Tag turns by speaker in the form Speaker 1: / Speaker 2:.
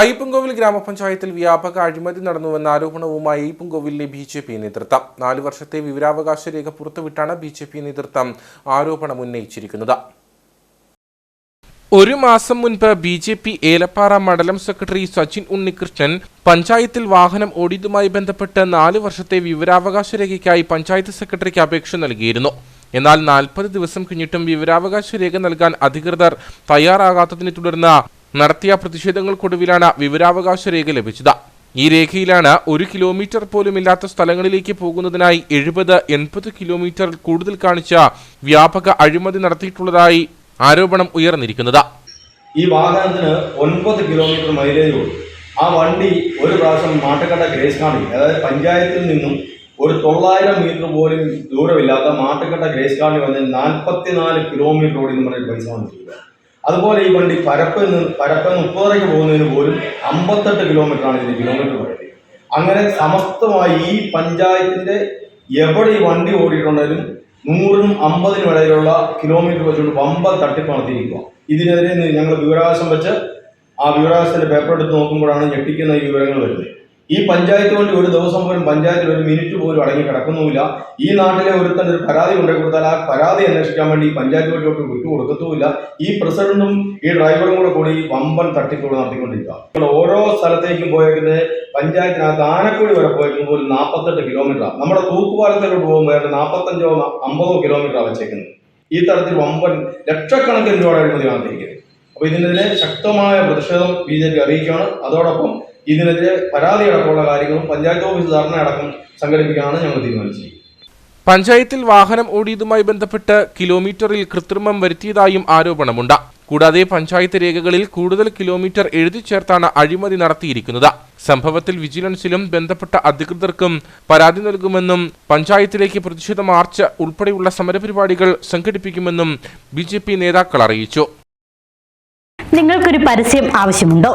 Speaker 1: അയ്യപ്പൻകോവിൽ ഗ്രാമപഞ്ചായത്തിൽ വ്യാപക അഴിമതി നടന്നുവെന്ന ആരോപണവുമായി അയ്യപ്പൻകോവിലിലെ ബി ജെ പി നേതൃത്വം. നാല് വർഷത്തെ വിവരാവകാശ രേഖ പുറത്തുവിട്ടാണ് ബി ജെ പി നേതൃത്വം ആരോപണം ഉന്നയിച്ചിരിക്കുന്നത്. ഒരു മാസം മുൻപ് ബി ജെ പി ഏലപ്പാറ മണ്ഡലം സെക്രട്ടറി സച്ചിൻ ഉണ്ണികൃഷ്ണൻ പഞ്ചായത്തിൽ വാഹനം ഓടിയതുമായി ബന്ധപ്പെട്ട് നാല് വർഷത്തെ വിവരാവകാശ രേഖയ്ക്കായി പഞ്ചായത്ത് സെക്രട്ടറിക്ക് അപേക്ഷ നൽകിയിരുന്നു. എന്നാൽ നാൽപ്പത് ദിവസം കഴിഞ്ഞിട്ടും വിവരാവകാശ രേഖ നൽകാൻ അധികൃതർ തയ്യാറാകാത്തതിനെ തുടർന്ന് നടത്തിയ പ്രതിഷേധങ്ങൾക്കൊടുവിലാണ് വിവരാവകാശ രേഖ ലഭിച്ചത്. ഈ രേഖയിലാണ് ഒരു കിലോമീറ്റർ പോലും ഇല്ലാത്ത സ്ഥലങ്ങളിലേക്ക് പോകുന്നതിനായി എഴുപത് എൺപത് കിലോമീറ്റർ കൂടുതൽ കാണിച്ച വ്യാപക അഴിമതി നടത്തിയിട്ടുള്ളതായി ആരോപണം ഉയർന്നിരിക്കുന്നത്.
Speaker 2: ഈ വാഹനത്തിന് ഒൻപത് കിലോമീറ്റർ മൈലേജ് കൊടുത്തു ആ വണ്ടി ഒരു പ്രാവശ്യം മാട്ടക്കട ഗ്രേസ് കാർഡിൽ അതായത് പഞ്ചായത്തിൽ നിന്നും ഒരു തൊള്ളായിരം മീറ്റർ പോലും ദൂരമില്ലാത്ത മാട്ടക്കട ഗ്രേസ് കാർഡിൽ വന്ന് നാൽപ്പത്തിനാല് കിലോമീറ്റർ ഓടി എന്ന് പറഞ്ഞ പൈസ വാങ്ങിച്ചിരിക്കുക അതുപോലെ ഈ വണ്ടി പരപ്പിൽ നിന്ന് പരപ്പിൽ മുപ്പതരയ്ക്ക് പോകുന്നതിന് പോലും അമ്പത്തെട്ട് കിലോമീറ്ററാണ് ഇതിന് കിലോമീറ്റർ പറയുന്നത് അങ്ങനെ സമസ്തമായി ഈ പഞ്ചായത്തിന്റെ എവിടെ ഈ വണ്ടി ഓടിയിട്ടുണ്ടെങ്കിലും നൂറിനും അമ്പതിനും ഇടയിലുള്ള കിലോമീറ്റർ വെച്ചുകൊണ്ട് വമ്പൻ തട്ടിപ്പ് നടത്തിയിരിക്കുക. ഇതിനെതിരെ ഞങ്ങൾ വിവരാവകാശം വെച്ച് ആ വിവരാവകാശത്തിന്റെ പേപ്പർ എടുത്ത് നോക്കുമ്പോഴാണ് ഞെട്ടിക്കുന്ന ഈ വിവരങ്ങൾ വരുന്നത്. ഈ പഞ്ചായത്ത് വേണ്ടി ഒരു ദിവസം പോലും പഞ്ചായത്തിൽ ഒരു മിനിറ്റ് പോലും അടങ്ങി കിടക്കുന്നുമില്ല. ഈ നാട്ടിലെ ഒരുത്തൻ ഒരു പരാതി കൊണ്ടു കൊടുത്താൽ ആ പരാതി അന്വേഷിക്കാൻ വേണ്ടി പഞ്ചായത്ത് വിട്ടു വിട്ടുകൊടുക്കത്തുമില്ല ഈ പ്രസിഡന്റും ഈ ഡ്രൈവറും കൂടെ കൂടി വമ്പൻ കൂടെ നടത്തിക്കൊണ്ടിരിക്കുക ഓരോ സ്ഥലത്തേക്കും പോയേക്കുന്നത് പഞ്ചായത്തിനകത്ത് ആനക്കുഴി വരെ പോയേക്കുന്നത് പോലും നാൽപ്പത്തെട്ട് കിലോമീറ്റർ നമ്മുടെ തൂക്കുപാലത്തിലോട്ട് പോകുമ്പോൾ നാൽപ്പത്തഞ്ചോ അമ്പതോ കിലോമീറ്റർ വെച്ചേക്കുന്നത്. ഈ തരത്തിൽ വമ്പൻ ലക്ഷക്കണക്കിന് രൂപയുടെ അഴിമതി നടത്തിയിരിക്കുന്നത്. അപ്പൊ ഇതിനെതിരെ ശക്തമായ പ്രതിഷേധം ബി ജെ പി അറിയിക്കുകയാണ്. അതോടൊപ്പം ഇതിനെതിരെ പരാതി അടക്കമുള്ള കാര്യങ്ങളും പഞ്ചായത്ത് ഓഫീസ് ധാരണ അടക്കം സംഘടിപ്പിക്കാനാണ് ഞങ്ങൾ തീരുമാനിച്ചത്
Speaker 1: പഞ്ചായത്തിൽ വാഹനം ഓടിയതുമായി ബന്ധപ്പെട്ട് കിലോമീറ്ററിൽ കൃത്രിമം വരുത്തിയതായും ആരോപണമുണ്ട്. കൂടാതെ പഞ്ചായത്ത് രേഖകളിൽ കൂടുതൽ കിലോമീറ്റർ എഴുതി ചേർത്താണ് അഴിമതി നടത്തിയിരിക്കുന്നത്. സംഭവത്തിൽ വിജിലൻസിലും ബന്ധപ്പെട്ട അധികൃതർക്കും പരാതി നൽകുമെന്നും പഞ്ചായത്തിലേക്ക് പ്രതിഷേധ മാർച്ച് ഉൾപ്പെടെയുള്ള സമരപരിപാടികൾ സംഘടിപ്പിക്കുമെന്നും ബി നേതാക്കൾ അറിയിച്ചു.
Speaker 3: നിങ്ങൾക്കൊരു പരസ്യം ആവശ്യമുണ്ടോ?